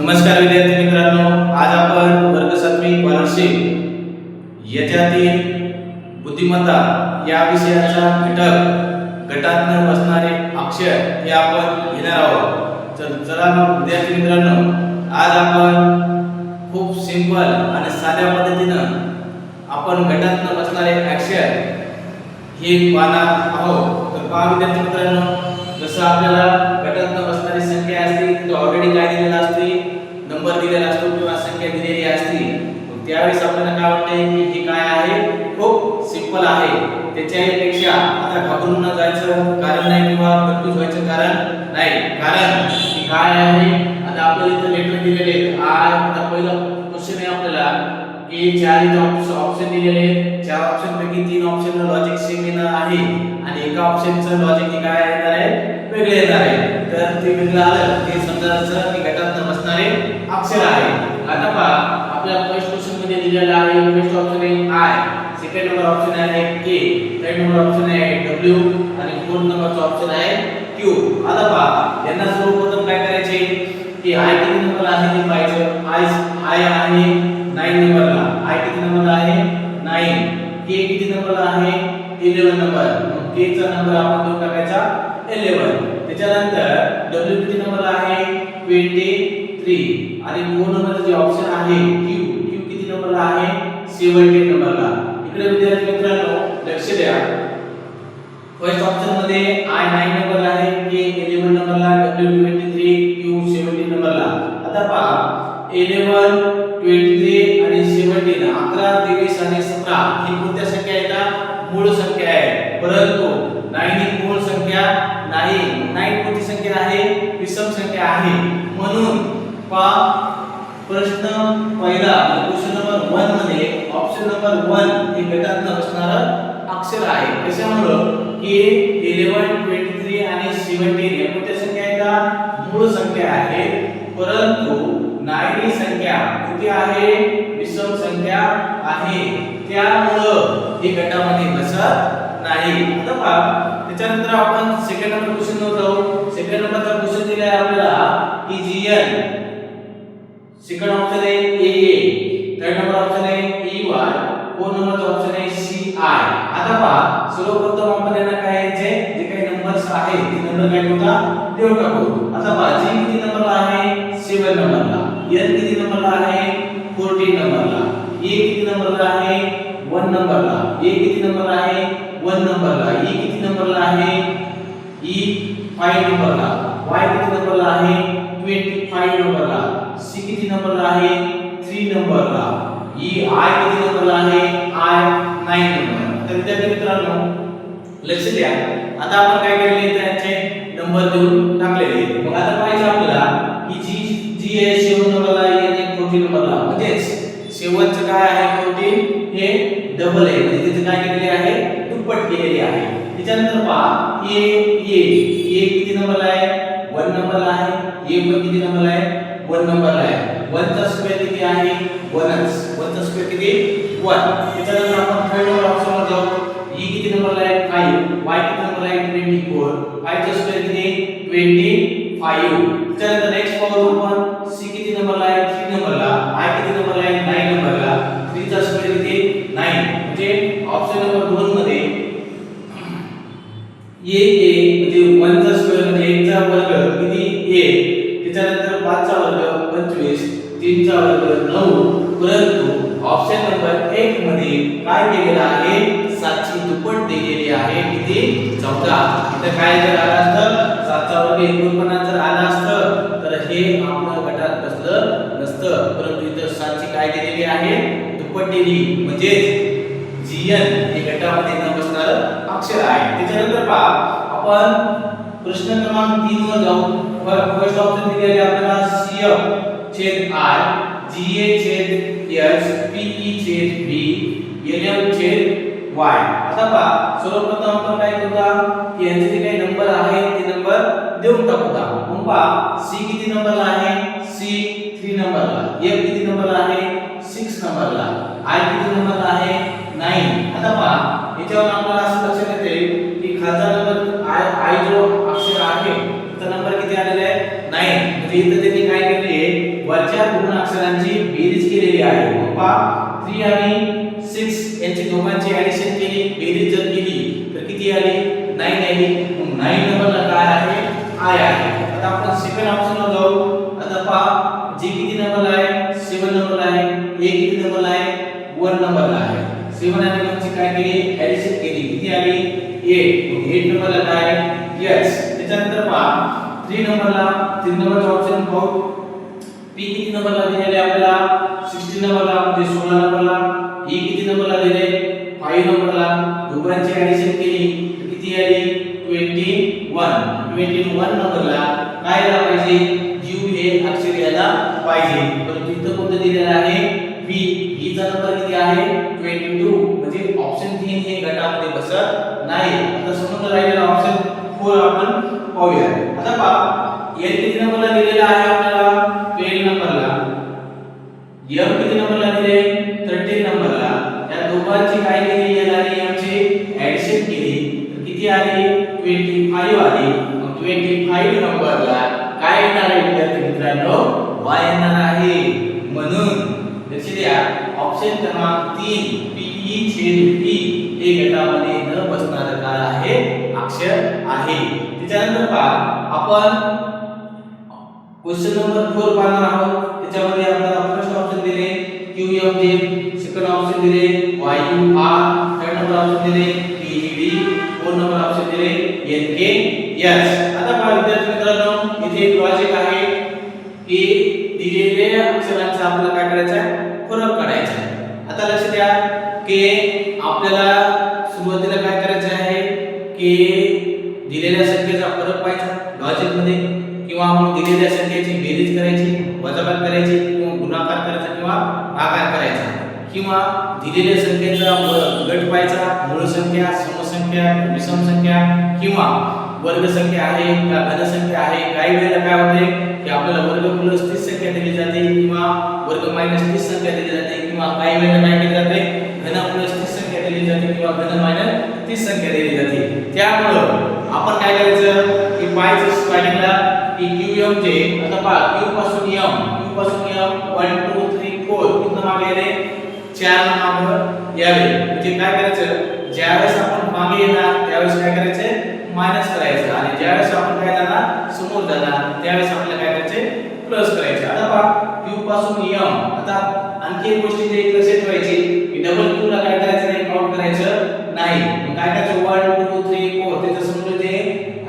नमस्कार विद्यार्थी मित्रांनो आज आपण वर्ग सातवी स्कॉलरशिप याच्यातील बुद्धिमत्ता या विषयाचा घटक गटातनं बसणारे अक्षर हे आपण घेणार आहोत. तर चला मग विद्यार्थी मित्रांनो आज आपण खूप सिंपल आणि साध्या पद्धतीनं आपण गटातनं बसणारे अक्षर हे पाहणार आहोत. तर पहा विद्यार्थी मित्रांनो जसं आपल्याला गटातनं बसणारी संख्या असते तो ऑलरेडी काय दिलेला असते? दिलेला असतो किंवा संख्या दिलेली असते त्यावेळेस आपल्याला काय वाटतंय की हे काय आहे? खूप सिंपल आहे. त्याच्यापेक्षा आता घाबरून न जायचं कारण नाही किंवा कन्फ्यूज व्हायचं कारण नाही. कारण काय आहे? आता आपल्याला इथं लेटर दिलेले आय आता पहिलं की चार इथे ऑप्शन दिलेले आहेत. चार ऑप्शन पैकी तीन ऑप्शन लॉजिक सेम येणार आहे. आणि एका ऑप्शनचं लॉजिक काय येणार आहे? वेगळे येणार आहे. तर ते वेगळं आलं ते समजायचं की गटात बसणारे अक्षर आहे. आता पहा आपल्या फर्स्ट क्वेश्चनमध्ये दिलेलं आहे फर्स्ट ऑप्शन आहे आय सेकंड नंबर ऑप्शन आहे के थर्ड नंबर ऑप्शन आहे डब्ल्यू आणि फोर्थ नंबरचा ऑप्शन आहे क्यू आता पहा यांना सर्वप्रथम काय करायचे? की आय किती नंबर आहे ते पाहिजे आय आय आहे आहे क्यू क्यू किती नंबरला आहे? 17 नंबरला इकडे विद्यार्थी मित्रांनो लक्ष द्या. फर्स्ट ऑप्शनमध्ये आय 9 नंबरला आहे के 11 नंबरला डब्ल्यू 23 क्यू 17 नंबरला आता पहा 11 23 आणि 17 11 23 आणि 17 ही कोणत्या संख्या आहेत? मूळ संख्या आहे. परंतु 9 ही मूळ संख्या नाही. 9 कोणती संख्या आहे? विषम संख्या आहे. म्हणून पहा प्रश्न पहिला क्वेश्चन नंबर 1 मध्ये ऑप्शन नंबर 1 हे गटात असणारं अक्षर आहे. कशामुळं की 11 23 आणि 17 या कोणत्या संख्या आहेत? का मूळ संख्या आहे. परंतु नायनी संख्या किती आहे? विषम संख्या आहे. त्यामुळं ही गटामध्ये बसत नाही. आता पहा त्याच्यानंतर आपण सेकंड नंबर क्वेश्चन जाऊ. सेकंड नंबरचा क्वेश्चन दिला आहे आपल्याला की जीएन सेकंड ऑप्शन आहे A A. Third number option आहे E Y. Fourth number option आहे सी आय. आता पहा सर्वप्रथम आपण यांना काय यायचे? जे काही नंबर्स आहेत ते नंबर काय होता देऊन टाकू. आता पहा जी किती नंबरला आहे? 7 नंबरला एन किती नंबरला आहे? 14 नंबरला ए किती नंबरला आहे? 1 नंबरला ए किती नंबरला आहे? 1 नंबरला ई किती नंबरला आहे? ई 5 नंबरला वाय किती नंबरला आहे? 25 नंबरला सी किती नंबरला आहे? 3 नंबरला ई आय किती नंबरला आहे? आय 9 नंबर तर विद्यार्थी मित्रांनो लक्ष द्या. आता आपण काय केले त्यांचे नंबर देऊन टाकलेले मग आता पाहिजे आपल्याला की जी जी आहे शेवट नंबरला आहे आणि 14 नंबरला म्हणजेच शेवटचं काय आहे 14 हे डबल आहे. म्हणजे तिथे काय केलेले आहे? दुप्पट केलेले आहे. त्याच्यानंतर पहा ए ए ए किती नंबरला आहे? वन नंबरला आहे. ए पण किती नंबरला आहे? 1 नंबरला आहे. 1 चा स्क्वेअर किती आहे? 1च 1 चा स्क्वेअर किती? वन. त्याच्यानंतर आपण थर्ड नंबर ऑप्शनवर जाऊ. ई किती नंबरला आहे? 5 वाय किती नंबरला आहे? 24 5 चा स्क्वेअर किती? 25 त्याच्यानंतर नेक्स्ट पाहू आपण. सी किती नंबरला आहे? 3 नंबरला मध्ये काय केलेलं आहे? 7 ची दुप्पट दिलेली आहे. किती 14 इथं काय जर आलं असतं? 7 चा वर्ग 49 जर आला असतं तर हे आपलं गटात बसलं नसतं. परंतु इथं 7 ची काय दिलेली आहे? दुप्पट दिली. म्हणजे जीएन हे गटामध्ये न बसणार अक्षर आहे. त्याच्यानंतर पहा आपण प्रश्न क्रमांक 3 वर जाऊ. फर्स्ट ऑप्शन दिलेले आपल्याला सीएफ छेद आय जीए छेद एस पीई छेद बी एलएम छेद वाय आता पहा सर्वप्रथम आपण काय करूया की यांचे जे काही नंबर आहेत ते नंबर देऊन टाकूया मग पहा सी किती नंबरला आहे? सी 3 नंबरला एफ किती नंबरला आहे? 6 नंबरला आय किती नंबरला आहे? 9 आता पहा याच्यावर आपल्याला असं लक्षात येते की खालचा नंबर आय आय जो अक्षर आहे तर नंबर किती आलेला आहे? 9 म्हणजे इथे त्यांनी काय केले वरच्या दोन अक्षरांची बेरीज केलेली आहे. मग पहा 3 आणि 6 यांची दोघांची ऍडिशन केली बेरीज जर केली. तर किती आली? 9 आली. मग 9 नंबरला काय आहे? आय आहे. आता आपण सेकंड ऑप्शनला जाऊ. आता पहा जे किती नंबरला आहे? 7 नंबरला आहे. ए किती नंबरला आहे? 1 नंबरला आहे. 7 आणि 1 ची काय केली? ऍडिशन केली. किती आली? 8 मग 8 नंबरला काय? यस त्याच्यानंतर पहा 3 नंबरला 3 नंबरचा ऑप्शन पाहू. पी किती नंबरला दिलेले आपल्याला? 16 नंबरला म्हणजे 16 नंबरला ही किती नंबरला दिले? 5 नंबरला दोघांची ऍडिशन केली. तर किती आली? 21 21 नंबरला काय यायला पाहिजे? यू हे अक्षर यायला पाहिजे. परंतु इथं कोणतं दिलेलं आहे? बी हीचा नंबर किती आहे? 22 म्हणजे ऑप्शन 3 हे गटामध्ये बसत नाही. आता समोर राहिलेला ऑप्शन 4 आपण पाहूया. ऑप्शन क्रमांक 3 पीई छेद पी हे गटामध्ये न बसणारं काय आहे अक्षर आहे. त्याच्यानंतर पहा आपण क्वेश्चन नंबर 4 पाहणार आहोत. त्याच्यामध्ये आपल्याला फर्स्ट ऑप्शन दिले Q M J second option दिले Y R third number option दिले P D fourth number option दिले एन के एस आता पहा विद्यार्थी मित्रांनो इथे एक लॉजिक आहे की दिलेल्या अक्षरांचा आपल्याला काय करायचं आहे? आता लक्ष द्या की आपल्याला सुरुवातीला काय करायचं आहे की दिलेल्या संख्येचा फरक पाहायचा. लॉजिकमध्ये किंवा मग दिलेल्या संख्येची बेरीज करायची वजाबाकी करायची किंवा गुणाकार करायचा किंवा भागाकार करायचा. किंवा दिलेल्या संख्येचा गट पाहायचा मूळ संख्या समसंख्या विषम संख्या किंवा वर्गसंख्या आहे का घनसंख्या आहे काही वेळेला काय होते? की आपल्याला वर्ग प्लस तीस संख्या दिली जाते किंवा वर्ग मायनस तीस संख्या दिली जाते किंवा काही वेळेला काय केली जाते? घन प्लस तीस संख्या दिली जाते किंवा घन मायनस तीस संख्या दिली जाते. त्यामुळं आपण काय करायचं? की पाहायचं स्टार्टिंगला की क्यू एम जे आता पहा क्यू पासून एम क्यू पासून एम 1 2 3 4 किती मागे आले चार मागे यावे. म्हणजे काय करायचं? ज्यावेळेस आपण मागे येणार त्यावेळेस काय करायचं? मायनस करायचं. आणि ज्यावेळेस आपण काय जाणार? समोर जाणार. त्यावेळेस आपल्याला काय प्लस करायचे. आता पहा क्यू पासून एम आता आणखी एक गोष्ट इथे एक लक्षात ठेवायची की डबल क्यू ला काय करायचं नाही काउंट करायचं नाही. काय करायचं? 1 2 3 4 त्याच्यासमोर जे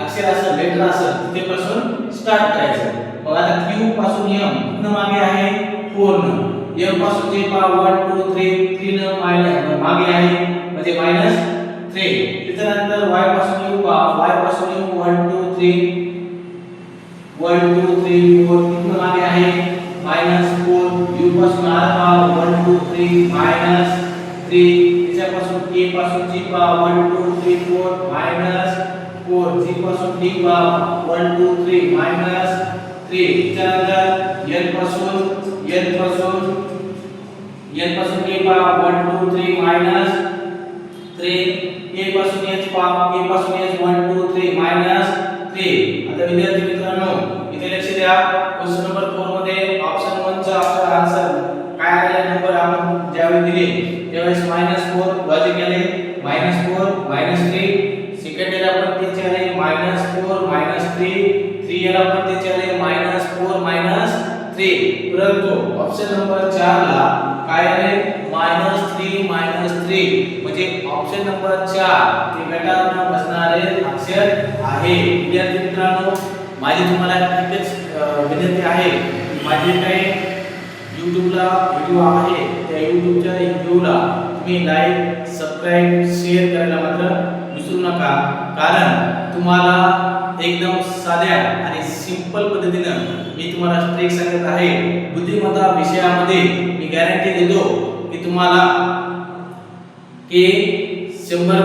अक्षर असेल लेटर असेल तिथेपासून स्टार्ट करायचं. मग आता क्यू पासून एम न मागे आहे? फोर न. एमपासून जे पहा 1 2 3 3 न मायनस मागे आहे. म्हणजे मायनस थ्री त्याच्यानंतर वायपासून यू पहा. वायपासून u 1 2 3 one two three four तिथून मागे आहे? मायनस फोर यू पासून alpha one two three minus three त्याच्यापासून के पासून जी पा one two three four minus four G पासून डी पा one two three minus three त्याच्यानंतर एनपासून एनपासून एनपासून के पा one two three minus three K पासून एच पा के पासून H one two three minus three आता विद्यार्थी मित्रांनो इथे लक्ष द्या क्वेश्चन नंबर 4 मध्ये ऑप्शन 1 चा आपला आन्सर काय आलेला नंबर आपण ज्यावेळी दिले त्यावेळेस मायनस फोर लॉजिक आले minus four minus three second याला पण त्याचे आले मायनस फोर मायनस 3 3 याला पण त्याचे आले मायनस फोर मायनस थ्री परंतु ऑप्शन नंबर 4 ला काय आले मायनस थ्री मायनस थ्री म्हणजे ऑप्शन नंबर चार ते गटात बसणारे अक्षर आहे. विद्यार्थी मित्रांनो माझी तुम्हाला एकच विनंती आहे. माझे काही यूट्यूबला व्हिडिओ आहे. यूट्यूबच्या व्हिडिओला तुम्ही लाईक सबस्क्राईब शेअर करायला मात्र विसरू नका. कारण तुम्हाला एकदम साध्या आणि सिंपल पद्धतीनं मी तुम्हाला ट्रिक सांगत आहे. बुद्धिमत्ता विषयामध्ये मी गॅरंटी देतो की तुम्हाला के शंभर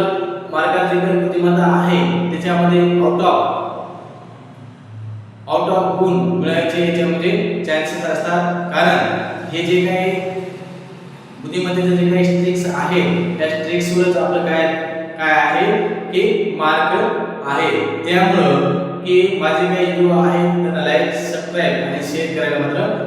मार्काची पण बुद्धिमत्ता आहे. त्याच्यामध्ये आउट ऑफ आउट ऑफ गुण मिळायचे याच्यामध्ये चान्सेस असतात. कारण हे जे काही बुद्धिमत्तेचे जे काही ट्रिक्स आहे त्या ट्रिक्सवरच आपलं काय काय आहे? की मार्क आहे. त्यामुळं की माझे काही युवा आहेत त्यांना लाईक सबस्क्राईब आणि शेअर करायला मात्र